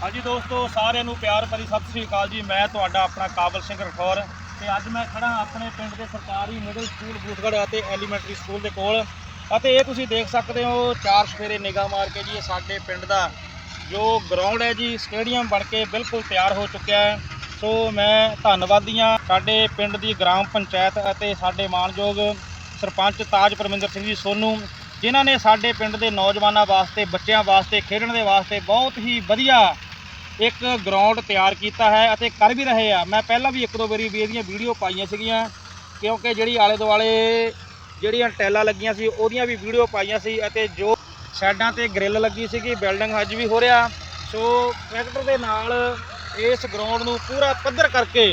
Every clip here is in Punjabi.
ਹਾਂਜੀ ਦੋਸਤੋ, ਸਾਰਿਆਂ ਨੂੰ ਪਿਆਰ ਭਰੀ ਸਤਿ ਸ੍ਰੀ ਅਕਾਲ ਜੀ। ਮੈਂ ਤੁਹਾਡਾ ਆਪਣਾ ਕਾਬਲ ਸਿੰਘ ਰਖੌਰ ਤੇ ਅੱਜ ਮੈਂ ਖੜਾ ਆਪਣੇ ਪਿੰਡ ਦੇ ਸਰਕਾਰੀ ਮਿਡਲ ਸਕੂਲ ਬੂਥਗੜ੍ਹ ਅਤੇ ਐਲੀਮੈਂਟਰੀ ਸਕੂਲ ਦੇ ਕੋਲ। ਅਤੇ ਇਹ ਤੁਸੀਂ ਦੇਖ ਸਕਦੇ ਹੋ, ਚਾਰ ਸਫੇਰੇ ਨਿਗਾਹ ਮਾਰ ਕੇ ਜੀ, ਇਹ ਸਾਡੇ ਪਿੰਡ ਦਾ ਜੋ ਗਰਾਊਂਡ ਹੈ ਜੀ ਸਟੇਡੀਅਮ ਬਣ ਕੇ ਬਿਲਕੁਲ ਤਿਆਰ ਹੋ ਚੁੱਕਿਆ ਹੈ। ਸੋ ਮੈਂ ਧੰਨਵਾਦੀ ਹਾਂ ਸਾਡੇ ਪਿੰਡ ਦੀ ਗ੍ਰਾਮ ਪੰਚਾਇਤ ਅਤੇ ਸਾਡੇ ਮਾਨਯੋਗ ਸਰਪੰਚ ਤਾਜ ਪਰਮਿੰਦਰ ਸਿੰਘ ਜੀ ਸੋਨੂ, ਜਿਨ੍ਹਾਂ ਨੇ ਸਾਡੇ ਪਿੰਡ ਦੇ ਨੌਜਵਾਨਾਂ ਵਾਸਤੇ, ਬੱਚਿਆਂ ਵਾਸਤੇ, ਖੇਡਣ ਦੇ ਵਾਸਤੇ ਬਹੁਤ ਹੀ ਵਧੀਆ ਇੱਕ ਗਰਾਊਂਡ ਤਿਆਰ ਕੀਤਾ ਹੈ ਅਤੇ ਕਰ ਵੀ ਰਹੇ ਆ। ਮੈਂ ਪਹਿਲਾਂ ਵੀ ਇੱਕ ਦੋ ਵਾਰੀ ਵੀ ਇਹਦੀਆਂ ਵੀਡੀਓ ਪਾਈਆਂ ਸੀਗੀਆਂ, ਕਿਉਂਕਿ ਜਿਹੜੀ ਆਲੇ ਦੁਆਲੇ ਜਿਹੜੀਆਂ ਟੈਲਾਂ ਲੱਗੀਆਂ ਸੀ, ਉਹਦੀਆਂ ਵੀ ਵੀਡੀਓ ਪਾਈਆਂ ਸੀ ਅਤੇ ਜੋ ਸਾਈਡਾਂ ਤੇ ਗ੍ਰਿਲ ਲੱਗੀ ਸੀਗੀ ਬਿਲਡਿੰਗ ਹੱਜ ਵੀ ਹੋ ਰਿਹਾ। ਸੋ ਟਰੈਕਟਰ ਦੇ ਨਾਲ ਇਸ ਗਰਾਊਂਡ ਨੂੰ ਪੂਰਾ ਪੱਧਰ ਕਰਕੇ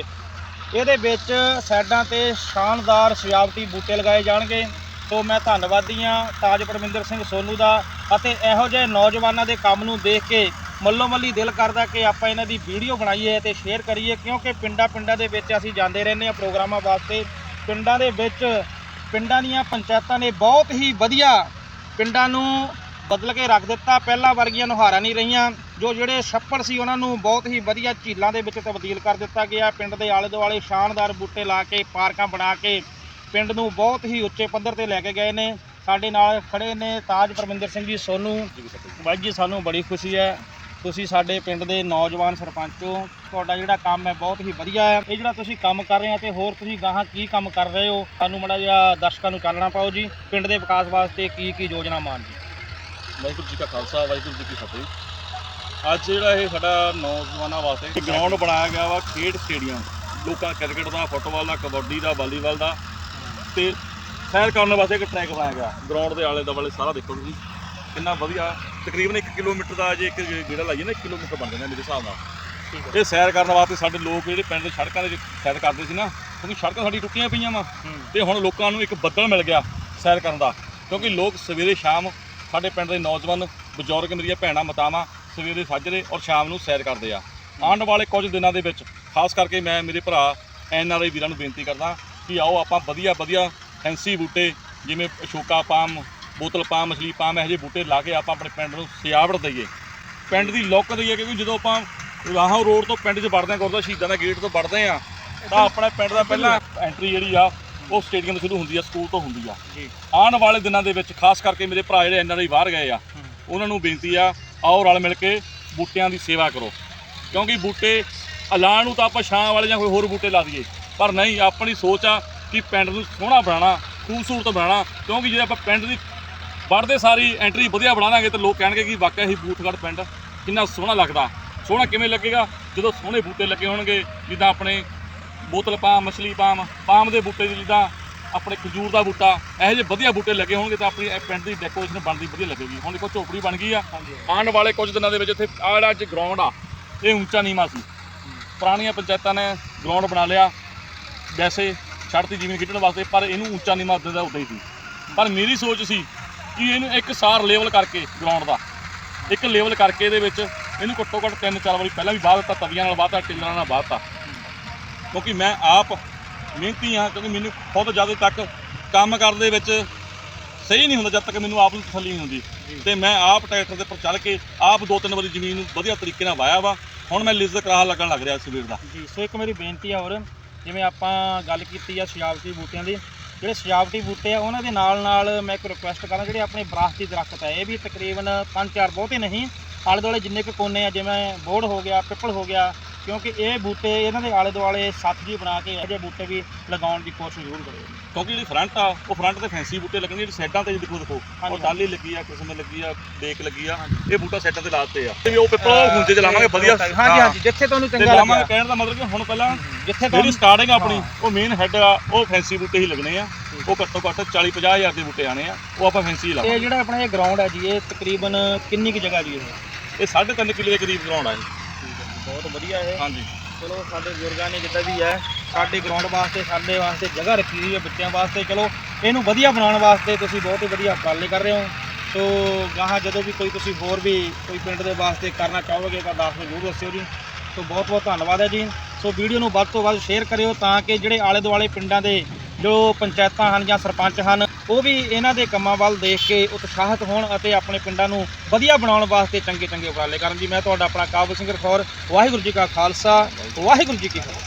ਇਹਦੇ ਵਿੱਚ ਸਾਈਡਾਂ ਤੇ ਸ਼ਾਨਦਾਰ ਸਜਾਵਟੀ ਬੂਟੇ ਲਗਾਏ ਜਾਣਗੇ। ਸੋ ਮੈਂ ਧੰਨਵਾਦੀ ਹਾਂ ਤਾਜ ਪਰਮਿੰਦਰ ਸਿੰਘ ਸੋਨੂ ਦਾ ਅਤੇ ਇਹੋ ਜਿਹੇ ਨੌਜਵਾਨਾਂ ਦੇ ਕੰਮ ਨੂੰ ਦੇਖ ਕੇ ਮੱਲੋ ਮੱਲੀ ਦਿਲ ਕਰਦਾ ਕਿ ਆਪਾਂ ਇਹਨਾਂ ਦੀ ਵੀਡੀਓ ਬਣਾਈਏ ਤੇ ਸ਼ੇਅਰ ਕਰੀਏ ਕਿਉਂਕਿ ਪਿੰਡਾਂ ਪਿੰਡਾਂ ਦੇ ਵਿੱਚ ਅਸੀਂ ਜਾਂਦੇ ਰਹਿੰਦੇ ਹਾਂ ਪ੍ਰੋਗਰਾਮਾਂ ਵਾਸਤੇ। ਪਿੰਡਾਂ ਦੇ ਵਿੱਚ ਪਿੰਡਾਂ ਦੀਆਂ ਪੰਚਾਇਤਾਂ ਨੇ ਬਹੁਤ ਹੀ ਵਧੀਆ ਪਿੰਡਾਂ ਨੂੰ ਬਦਲ ਕੇ ਰੱਖ ਦਿੱਤਾ। ਪਹਿਲਾਂ ਵਰਗੀਆਂ ਨੁਹਾਰਾਂ ਨਹੀਂ ਰਹੀਆਂ। ਜੋ ਜਿਹੜੇ ਛੱਪੜ ਸੀ ਉਹਨਾਂ ਨੂੰ ਬਹੁਤ ਹੀ ਵਧੀਆ ਝੀਲਾਂ ਦੇ ਵਿੱਚ ਤਬਦੀਲ ਕਰ ਦਿੱਤਾ ਗਿਆ। ਪਿੰਡ ਦੇ ਆਲੇ ਦੁਆਲੇ ਸ਼ਾਨਦਾਰ ਬੂਟੇ ਲਾ ਕੇ ਪਾਰਕਾਂ ਬਣਾ ਕੇ ਪਿੰਡ ਨੂੰ ਬਹੁਤ ਹੀ ਉੱਚੇ ਪੱਧਰ ਤੇ ਲੈ ਕੇ ਗਏ ਨੇ। ਸਾਡੇ ਨਾਲ ਖੜੇ ਨੇ ਤਾਜ ਪਰਮਿੰਦਰ ਸਿੰਘ ਜੀ ਸੋਨੂ। ਬਾਈ ਜੀ ਸਾਨੂੰ ਬੜੀ ਖੁਸ਼ੀ ਹੈ। ਤੁਸੀਂ ਸਾਡੇ ਪਿੰਡ ਦੇ ਨੌਜਵਾਨ ਸਰਪੰਚ ਹੋ, ਤੁਹਾਡਾ ਜਿਹੜਾ ਕੰਮ ਹੈ ਬਹੁਤ ਹੀ ਵਧੀਆ ਹੈ। ਇਹ ਜਿਹੜਾ ਤੁਸੀਂ ਕੰਮ ਕਰ ਰਹੇ ਹੋ ਤੇ ਹੋਰ ਤੁਸੀਂ ਗਾਹਾਂ ਕੀ ਕੰਮ ਕਰ ਰਹੇ ਹੋ, ਸਾਨੂੰ ਮੜਾ ਜਿਹਾ ਦਰਸ਼ਕਾਂ ਨੂੰ ਚਾਨਣਾ ਪਾਓ ਜੀ। ਪਿੰਡ ਦੇ ਵਿਕਾਸ ਵਾਸਤੇ ਕੀ ਕੀ ਯੋਜਨਾ ਮਾਨ ਜੀ? ਵਾਹਿਗੁਰੂ ਜੀ ਕਾ ਖਾਲਸਾ, ਵਾਹਿਗੁਰੂ ਜੀ ਕੀ ਫਤਿਹ। ਅੱਜ ਜਿਹੜਾ ਇਹ ਸਾਡਾ ਨੌਜਵਾਨਾਂ ਵਾਸਤੇ ਗਰਾਊਂਡ ਬਣਾਇਆ ਗਿਆ ਵਾ, ਖੇਡ ਸਟੇਡੀਅਮ। ਲੋਕਾਂ ਕ੍ਰਿਕਟ ਦਾ, ਫੁੱਟਬਾਲ ਦਾ, ਕਬੱਡੀ ਦਾ, ਵਾਲੀਬਾਲ ਦਾ। ਤੇ ਸੈਰ ਕਰਨ ਵਾਸਤੇ ਇੱਕ ਟਰੈਕ ਬਣਾਇਆ ਗਿਆ। ਗਰਾਊਂਡ ਦੇ ਆਲੇ ਦੁਆਲੇ ਸਾਰਾ ਦੇਖੋ ਤੁਸੀਂ। ਕਿੰਨਾ ਵਧੀਆ ਤਕਰੀਬਨ 1 ਕਿਲੋਮੀਟਰ ਦਾ ਜੇ ਇੱਕ ਗੇੜਾ ਲਾਈਏ ਨਾ 1 ਕਿਲੋਮੀਟਰ ਬਣ ਜਾਂਦਾ ਮੇਰੇ ਹਿਸਾਬ ਨਾਲ। ਠੀਕ ਹੈ। ਇਹ ਸੈਰ ਕਰਨ ਵਾਸਤੇ ਸਾਡੇ ਲੋਕ ਜਿਹੜੇ ਪਿੰਡ ਦੇ ਸੜਕਾਂ ਦੇ ਸੈਰ ਕਰਦੇ ਸੀ ਨਾ ਕਿਉਂਕਿ ਸੜਕਾਂ ਸਾਡੀ ਟੁੱਟੀਆਂ ਪਈਆਂ ਵਾ। ਤੇ ਹੁਣ ਲੋਕਾਂ ਨੂੰ ਇੱਕ ਬੱਦਲ ਮਿਲ ਗਿਆ ਸੈਰ ਕਰਨ ਦਾ ਕਿਉਂਕਿ ਲੋਕ ਸਵੇਰੇ ਸ਼ਾਮ ਸਾਡੇ ਪਿੰਡ ਦੇ ਨੌਜਵਾਨ ਬਜ਼ੁਰਗ ਮੇਰੀਆਂ ਭੈਣਾਂ ਮਤਾਵਾਂ ਸਵੇਰੇ ਫਜਰੇ ਔਰ ਸ਼ਾਮ ਨੂੰ ਸੈਰ ਕਰਦੇ ਆ। ਆਉਣ ਵਾਲੇ ਕੁਝ ਦਿਨਾਂ ਦੇ ਵਿੱਚ ਖਾਸ ਕਰਕੇ ਮੈਂ ਮੇਰੇ ਭਰਾ ਐਨ ਆਰ ਆਈ ਵੀਰਾਂ ਨੂੰ ਬੇਨਤੀ ਕਰਦਾ ਕਿ ਆਓ ਆਪਾਂ ਵਧੀਆ ਵਧੀਆ ਫੈਂਸੀ ਬੂਟੇ ਜਿਵੇਂ ਅਸ਼ੋਕਾ ਪਾਮ ਬੋਤਲ ਪਾਮ ਮਛਲੀ ਪਾਮ ਇਹੋ ਜਿਹੇ ਬੂਟੇ ਲਾ ਕੇ ਆਪਾਂ ਆਪਣੇ ਪਿੰਡ ਨੂੰ ਸਜਾਵਟ ਦਈਏ। ਪਿੰਡ ਦੀ ਲੁੱਕ ਦਈਏ ਕਿਉਂਕਿ ਜਦੋਂ ਆਪਾਂ ਰਾਹੋਂ ਰੋਡ ਤੋਂ ਪਿੰਡ 'ਚ ਵੜਦੇ ਹਾਂ ਗੁਰਦੁਆਰਾ ਸ਼ਹੀਦਾਂ ਦਾ ਗੇਟ ਤੋਂ ਵੜਦੇ ਆ ਤਾਂ ਆਪਣੇ ਪਿੰਡ ਦਾ ਪਹਿਲਾਂ ਐਂਟਰੀ ਜਿਹੜੀ ਆ ਉਹ ਸਟੇਡੀਅਮ ਤੋਂ ਸ਼ੁਰੂ ਹੁੰਦੀ ਆ ਸਕੂਲ ਤੋਂ ਹੁੰਦੀ ਆ। ਆਉਣ ਵਾਲੇ ਦਿਨਾਂ ਦੇ ਵਿੱਚ ਖਾਸ ਕਰਕੇ ਮੇਰੇ ਭਰਾ ਜਿਹੜੇ ਐਨਆਰਆਈ ਬਾਹਰ ਗਏ ਆ ਉਹਨਾਂ ਨੂੰ ਬੇਨਤੀ ਆ ਆਓ ਰਲ ਮਿਲ ਕੇ ਬੂਟਿਆਂ ਦੀ ਸੇਵਾ ਕਰੋ। ਕਿਉਂਕਿ ਬੂਟੇ ਐਲਾਨ ਨੂੰ ਤਾਂ ਆਪਾਂ ਛਾਂ ਵਾਲੇ ਜਾਂ ਕੋਈ ਹੋਰ ਬੂਟੇ ਲਾ ਦਈਏ ਪਰ ਨਹੀਂ ਆਪਣੀ ਸੋਚ ਆ ਕਿ ਪਿੰਡ ਨੂੰ ਸੋਹਣਾ ਬਣਾਉਣਾ ਖੂਬਸੂਰਤ ਬਣਾਉਣਾ ਕਿਉਂਕਿ ਜੇ ਆਪਾਂ ਪਿੰਡ ਦੀ ਵੜਦੇ ਸਾਰੀ ਐਂਟਰੀ ਵਧੀਆ ਬਣਾਵਾਂਗੇ ਤਾਂ ਲੋਕ ਕਹਿਣਗੇ ਕਿ ਵਾਕਿਆ ਹੀ ਬੂਥਗੜ ਪਿੰਡ ਕਿੰਨਾ ਸੋਹਣਾ ਲੱਗਦਾ। ਸੋਹਣਾ ਕਿਵੇਂ ਲੱਗੇਗਾ? ਜਦੋਂ ਸੋਹਣੇ ਬੂਟੇ ਲੱਗੇ ਹੋਣਗੇ, ਜਿੱਦਾਂ ਆਪਣੇ ਬੋਤਲ ਪਾਮ, ਮਛਲੀ ਪਾਮ ਪਾਮ ਦੇ ਬੂਟੇ ਜਿੱਦਾਂ ਆਪਣੇ ਖਜੂਰ ਦਾ ਬੂਟਾ, ਇਹੋ ਜਿਹੇ ਵਧੀਆ ਬੂਟੇ ਲੱਗੇ ਹੋਣਗੇ ਤਾਂ ਆਪਣੀ ਇਹ ਪਿੰਡ ਦੀ ਡੈਕੋਰੇਸ਼ਨ ਬਣਦੀ ਵਧੀਆ ਲੱਗੇਗੀ। ਹੁਣ ਦੇਖੋ ਝੋਪੜੀ ਬਣ ਗਈ ਆ। ਆਉਣ ਵਾਲੇ ਕੁਝ ਦਿਨਾਂ ਦੇ ਵਿੱਚ ਇੱਥੇ ਆਹ ਜਿਹੜਾ ਅੱਜ ਗਰਾਊਂਡ ਆ। ਇਹ ਉੱਚਾ ਨੀਵਾਂ ਸੀ। ਪੁਰਾਣੀਆਂ ਪੰਚਾਇਤਾਂ ਨੇ ਗਰਾਊਂਡ ਬਣਾ ਲਿਆ। ਵੈਸੇ ਛੱਡਤੀ ਜਿਵੇਂ ਖੇਡਣ ਵਾਸਤੇ, ਪਰ ਇਹਨੂੰ ਉੱਚਾ ਨੀਵਾਂ ਦਾ ਉਦਾਂ ਹੀ ਸੀ। ਪਰ ਮੇਰੀ ਸੋਚ ਸੀ ਕਿ ਇਹਨੂੰ ਇੱਕ ਸਾਰ ਲੈਵਲ ਕਰਕੇ ਗਰਾਊਂਡ ਦਾ। ਇੱਕ ਲੈਵਲ ਕਰਕੇ ਇਹਦੇ ਵਿੱਚ ਇਹਨੂੰ ਘੱਟੋ ਘੱਟ ਤਿੰਨ ਚਾਰ ਵਾਰੀ ਪਹਿਲਾਂ ਵੀ ਬਾਹ ਦਿੱਤਾ ਤਵੀਆਂ ਨਾਲ ਬਾਹਤਾ ਟਿੱਲਰਾਂ ਨਾਲ ਬਾਹਤਾ ਕਿਉਂਕਿ ਮੈਂ ਆਪ ਮਿਹਨਤੀ ਹਾਂ ਕਿਉਂਕਿ ਮੈਨੂੰ ਖੁਦ ਜਦੋਂ ਤੱਕ ਕੰਮ ਕਰਨ ਦੇ ਵਿੱਚ ਸਹੀ ਨਹੀਂ ਹੁੰਦਾ ਜਦ ਤੱਕ ਮੈਨੂੰ ਆਪ ਨੂੰ ਤਸੱਲੀ ਨਹੀਂ ਹੁੰਦੀ। ਤੇ ਮੈਂ ਆਪ ਟਰੈਕਟਰ ਦੇ ਉੱਪਰ ਚੱਲ ਕੇ ਆਪ ਦੋ ਤਿੰਨ ਵਾਰੀ ਜ਼ਮੀਨ ਨੂੰ ਵਧੀਆ ਤਰੀਕੇ ਨਾਲ ਵਾਇਆ ਵਾ। ਹੁਣ ਮੈਂ ਲਿਜ਼ਤ ਕਰਾਹ ਲੱਗਣ ਲੱਗ ਰਿਹਾ ਸਵੇਰ ਦਾ। ਜੀ ਸੋ ਇੱਕ ਮੇਰੀ ਬੇਨਤੀ ਆ ਹੋਰ ਜਿਵੇਂ ਆਪਾਂ ਗੱਲ ਕੀਤੀ ਆ ਸਜਾਵਟੀ ਬੂਟਿਆਂ ਦੀ ਜਿਹੜੇ ਸਜਾਵਟੀ ਬੂਟੇ ਆ, ਉਹਨਾਂ ਦੇ ਨਾਲ ਨਾਲ ਮੈਂ ਇੱਕ ਰਿਕੁਐਸਟ ਕਰਾਂ, ਜਿਹੜੇ ਆਪਣੇ ਵਿਰਾਸਤੀ ਦਰਖਤ ਆ, ਇਹ ਵੀ ਤਕਰੀਬਨ ਪੰਜ ਚਾਰ ਬਹੁਤੇ ਨਹੀਂ, ਆਲੇ ਦੁਆਲੇ ਜਿੰਨੇ ਕੁ ਕੋਨੇ ਆ, ਜਿਵੇਂ ਬੋੜ ਹੋ ਗਿਆ, ਪਿੱਪਲ ਹੋ ਗਿਆ ਕਿਉਂਕਿ ਇਹ ਬੂਟੇ ਇਹਨਾਂ ਦੇ ਆਲੇ ਦੁਆਲੇ ਸੱਤ ਜੀ ਬਣਾ ਕੇ ਇਹੋ ਜਿਹੇ ਬੂਟੇ ਵੀ ਲਗਾਉਣ ਦੀ ਕੋਸ਼ਿਸ਼ ਜ਼ਰੂਰ ਕਰਿਓ ਕਿਉਂਕਿ ਜਿਹੜੀ ਫਰੰਟ ਆ ਉਹ ਫਰੰਟ ਤੇ ਫੈਂਸੀ ਬੂਟੇ ਲੱਗਣਗੇ ਜਿਹੜੀ ਸਾਈਡਾਂ ਤੇ ਦੇਖੋ ਦੇਖੋ ਉਹ। ਟਾਲੀ ਲੱਗੀ ਆ ਕਿਸਮ ਲੱਗੀ ਆ ਡੇਕ ਲੱਗੀ ਆ ਇਹ ਬੂਟਾ ਸਾਈਡਾਂ ਤੇ ਲਾਤੇ ਆ। ਤੇ ਉਹ ਪਿੱਪਲ ਉਹ ਹੁੰਦੇ ਚ ਲਾਵਾਂਗੇ ਵਧੀਆ। ਹਾਂਜੀ ਹਾਂਜੀ ਜਿੱਥੇ ਤੁਹਾਨੂੰ ਚੰਗਾ ਲਾਵਾਂਗੇ ਕਹਿਣ ਦਾ ਮਤਲਬ ਕਿ ਹੁਣ ਪਹਿਲਾਂ ਜਿੱਥੇ ਜਿਹੜੀ ਤੁਹਾਨੂੰ ਸਟਾਰਟਿੰਗ ਆਪਣੀ। ਉਹ ਮੇਨ ਹੈੱਡ ਆ ਉਹ ਫੈਂਸੀ ਬੂਟੇ ਹੀ ਲੱਗਣੇ ਆ। ਉਹ ਘੱਟੋ ਘੱਟ 40 50 ਹਜ਼ਾਰ ਦੇ ਬੂਟੇ ਆਣੇ ਆ ਉਹ ਆਪਾਂ ਫੈਂਸੀ ਹੀ ਇਹ ਲਾਵਾਂਗੇ ਜਿਹੜਾ ਆਪਣਾ ਇਹ ਗਰਾਊਂਡ ਹੈ ਜੀ ਇਹ ਤਕਰੀਬਨ ਕਿੰਨੀ ਕੁ ਜਗ੍ਹਾ ਜੀ ਇਹ? ਇਹ 3.5 ਕਿੱਲੇ ਦੇ ਕਰੀਬ ਗਰਾਊਂਡ ਆ ਜੀ। ਬਹੁਤ ਵਧੀਆ ਇਹ। ਹਾਂਜੀ। ਚਲੋ ਸਾਡੇ ਬਜ਼ੁਰਗਾਂ ਨੇ ਜਿੱਦਾਂ ਵੀ ਹੈ ਸਾਡੇ ਗਰਾਊਂਡ ਵਾਸਤੇ ਸਾਡੇ ਵਾਸਤੇ ਜਗ੍ਹਾ ਰੱਖੀ ਹੋਈ ਹੈ ਬੱਚਿਆਂ ਵਾਸਤੇ। ਚਲੋ ਇਹਨੂੰ ਵਧੀਆ ਬਣਾਉਣ ਵਾਸਤੇ ਤੁਸੀਂ ਬਹੁਤ ਹੀ ਵਧੀਆ ਉਪਰਾਲੇ ਕਰ ਰਹੇ ਹੋ। ਸੋ ਗਾਹਾਂ ਜਦੋਂ ਵੀ ਕੋਈ ਤੁਸੀਂ ਹੋਰ ਵੀ ਕੋਈ ਪਿੰਡ ਦੇ ਵਾਸਤੇ ਕਰਨਾ ਚਾਹੋਗੇ ਤਾਂ ਦੱਸ ਦਿਓ ਜ਼ਰੂਰ ਦੱਸਿਓ ਜੀ। ਸੋ ਬਹੁਤ ਬਹੁਤ ਧੰਨਵਾਦ ਹੈ ਜੀ। ਸੋ ਵੀਡੀਓ ਨੂੰ ਵੱਧ ਤੋਂ ਵੱਧ ਸ਼ੇਅਰ ਕਰਿਓ ਤਾਂ ਕਿ ਜਿਹੜੇ ਆਲੇ ਦੁਆਲੇ ਪਿੰਡਾਂ ਦੇ ਜੋ ਪੰਚਾਇਤਾਂ ਹਨ ਜਾਂ ਸਰਪੰਚ ਹਨ ਉਹ ਵੀ ਇਹਨਾਂ ਦੇ ਕੰਮਾਂ ਵੱਲ ਦੇਖ ਕੇ ਉਤਸ਼ਾਹਿਤ ਹੋਣ ਅਤੇ ਆਪਣੇ ਪਿੰਡਾਂ ਨੂੰ ਵਧੀਆ ਬਣਾਉਣ ਵਾਸਤੇ ਚੰਗੇ ਚੰਗੇ ਉਪਰਾਲੇ ਕਰਨ ਜੀ ਮੈਂ ਤੁਹਾਡਾ ਆਪਣਾ ਕਾਬਲ ਸਿੰਘ ਰਖੌਰ ਵਾਹਿਗੁਰੂ ਜੀ ਕਾ ਖਾਲਸਾ। ਵਾਹਿਗੁਰੂ ਜੀ ਕੀ ਫਤਿਹ।